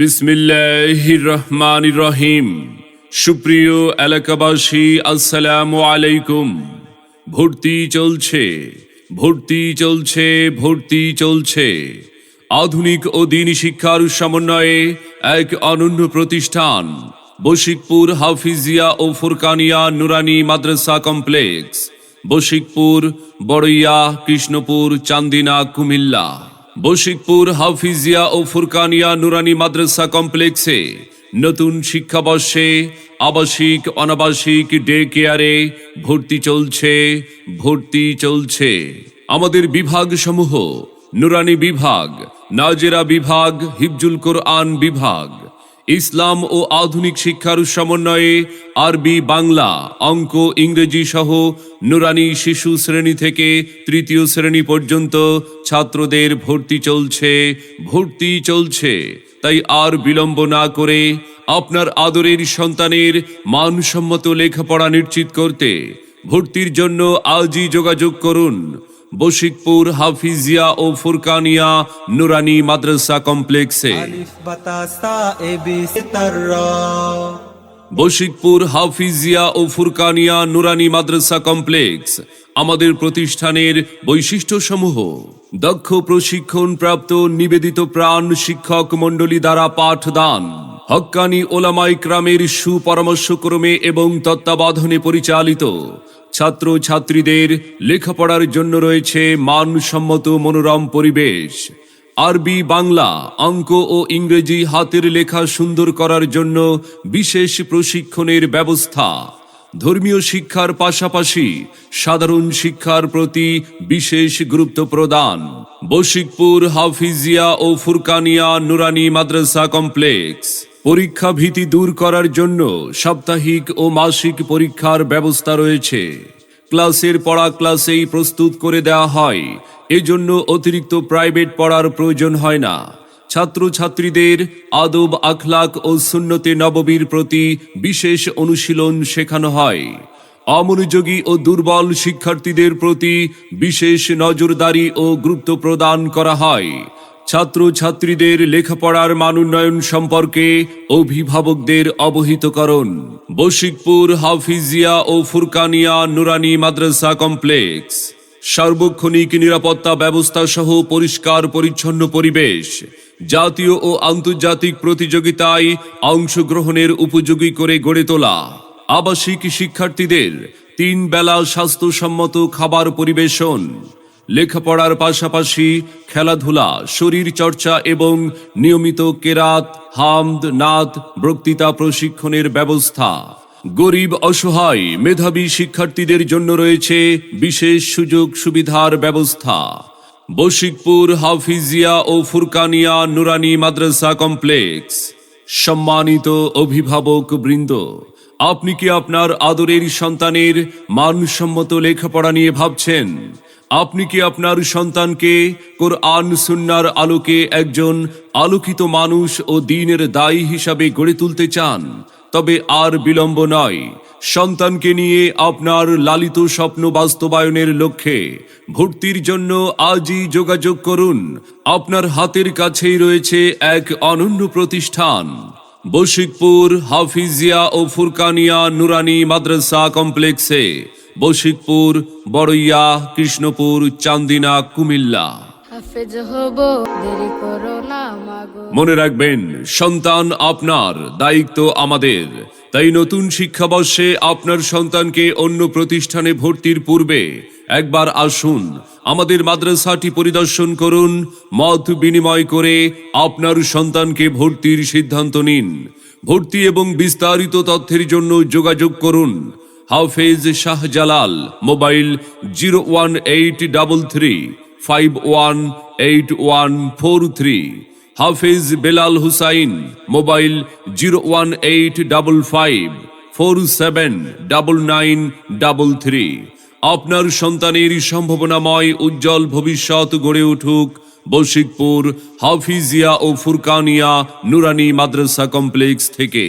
বিসমিল্লাহির রহমান রহিম সুপ্রিয় এলাকাবাসী, আসসালামু আলাইকুম। ভর্তি চলছে ভর্তি চলছে ভর্তি চলছে। আধুনিক ও দিন শিক্ষার সমন্বয়ে এক অনন্য প্রতিষ্ঠান, বশিকপুর হাফিজিয়া ও ফুরকানিয়া নুরানি মাদ্রাসা কমপ্লেক্স, বশিকপুর, বড়ইয়া, কৃষ্ণপুর, চান্দিনা, কুমিল্লা। বশিকপুর, হাফিজিয়া ও ফুরকানিয়া নুরানি মাদ্রাসা কমপ্লেক্সে নতুন শিক্ষাবর্ষে আবাসিক, অনাবাসিক ডে কেয়ারে ভর্তি চলছে ভর্তি চলছে। আমাদের বিভাগ সমূহ, নুরানি বিভাগ, নাজেরা বিভাগ, হিফজুল কোরআন বিভাগ। ইসলাম ও আধুনিক শিক্ষার সমন্বয়ে আরবি বাংলা, অঙ্ক, ইংরেজি সহ নুরানি শিশু শ্রেণি থেকে তৃতীয় শ্রেণি পর্যন্ত ছাত্রদের ভর্তি চলছে ভর্তি চলছে। তাই আর বিলম্ব না করে আপনার আদরের সন্তানের মানসম্মত লেখাপড়া নিশ্চিত করতে ভর্তির জন্য আজই যোগাযোগ করুন। বশিকপুর হাফিজিয়া ও ফুরকানিয়া নুরানি মাদ্রাসা কমপ্লেক্সে। বশিকপুর হাফিজিয়া ও ফুরকানিয়া নুরানি মাদ্রাসা কমপ্লেক্স আমাদের প্রতিষ্ঠানের বৈশিষ্ট্যসমূহ। দক্ষ প্রশিক্ষণ প্রাপ্ত নিবেদিত প্রাণ শিক্ষক মণ্ডলী দ্বারা পাঠদান হক্কানি ওলামাই ক্রামের সুপরামর্শক্রমে এবং তত্ত্বাবধানে পরিচালিত। ছাত্র ছাত্রীদের লেখাপড়ার জন্য রয়েছে মানসম্মত মনোরম পরিবেশ। আরবি, বাংলা, অঙ্ক ও ইংরেজি হাতের লেখা সুন্দর করার জন্য বিশেষ প্রশিক্ষণের ব্যবস্থা। ধর্মীয় শিক্ষার পাশাপাশি সাধারণ শিক্ষার প্রতি বিশেষ গুরুত্ব প্রদান। বশিকপুর, হাফিজিয়া ও ফুরকানিয়া নুরানি মাদ্রাসা কমপ্লেক্স। পরীক্ষা ভীতি দূর করার জন্য সাপ্তাহিক ও মাসিক পরীক্ষার ব্যবস্থা রয়েছে। ক্লাসের পড়া ক্লাসেই প্রস্তুত করে দেওয়া হয়। এজন্য অতিরিক্ত প্রাইভেট পড়ার প্রয়োজন হয় না। ছাত্রছাত্রীদের আদব, আখলাক ও সুন্নতে নববীর প্রতি বিশেষ অনুশীলন শেখানো হয়। অমনোযোগী ও দুর্বল শিক্ষার্থীদের প্রতি বিশেষ নজরদারি ও গুরুত্ব প্রদান করা হয়। ছাত্রছাত্রীদের লেখাপড়ার মানোন্নয়ন সম্পর্কে অভিভাবকদের অবহিত করুন বশিকপুর, হাফিজিয়া ও ফুরকানিয়া নুরানি মাদ্রাসা কমপ্লেক্স। সার্বক্ষণিক নিরাপত্তা ব্যবস্থা সহ পরিষ্কার পরিচ্ছন্ন পরিবেশ। জাতীয় ও আন্তর্জাতিক প্রতিযোগিতায় অংশগ্রহণের উপযোগী করে গড়ে তোলা। আবাসিক শিক্ষার্থীদের তিন বেলা স্বাস্থ্যসম্মত খাবার পরিবেশন। লেখাপড়ার পাশাপাশি খেলাধুলা শরীর চর্চা এবং নিয়মিত কেরাত, হামদ নাদ বক্তৃতা প্রশিক্ষণের ব্যবস্থা। গরিব, অসহায়, মেধাবী শিক্ষার্থীদের জন্য রয়েছে বিশেষ সুযোগ সুবিধার ব্যবস্থা। বশিকপুর, হাফিজিয়া ও ফুরকানিয়া নুরানি মাদ্রাসা কমপ্লেক্স। সম্মানিত অভিভাবক বৃন্দ, আপনি কি আপনার আদরের সন্তানের মানসম্মত লেখাপড়া নিয়ে ভাবছেন? আপনি কি আপনার সন্তানকে কোরআন, সুন্নার আলোকে একজন আলোকিত মানুষ ও দিনের দায়ী হিসাবে গড়ে তুলতে চান? তবে আর বিলম্ব নয়। সন্তানকে নিয়ে আপনার লালিত স্বপ্ন বাস্তবায়নের লক্ষ্যে ভর্তির জন্য আজই যোগাযোগ করুন। আপনার হাতের কাছেই রয়েছে এক অনন্য প্রতিষ্ঠান। বশিকপুর, হাফিজিয়া ও ফুরকানিয়া নুরানি মাদ্রাসা কমপ্লেক্সে বশিকপুর বড়ইয়া কৃষ্ণপুর চান্দিনা কুমিল্লা। মনে রাখবেন সন্তান আপনার দায়িত্ব আমাদের। তাই নতুন শিক্ষাবর্ষে আপনার সন্তানকে অন্য প্রতিষ্ঠানে ভর্তির পূর্বে একবার আসুন আমাদের মাদ্রাসাটি পরিদর্শন করুন মত বিনিময় করে আপনার সন্তানকে ভর্তির সিদ্ধান্ত নিন। ভর্তি এবং বিস্তারিত তথ্যের জন্য যোগাযোগ করুন Hafez Shahjalal mobile zero one eight double three five one eight one four three. Hafez Belal Hussain, mobile zero one eight double five four seven double nine double three. আপনার সন্তানের সম্ভাবনাময় উজ্জ্বল ভবিষ্যৎ গড়ে উঠুক বশিকপুর হাফিজিয়া ও ফুরকানিয়া নুরানি মাদ্রাসা কমপ্লেক্স থেকে।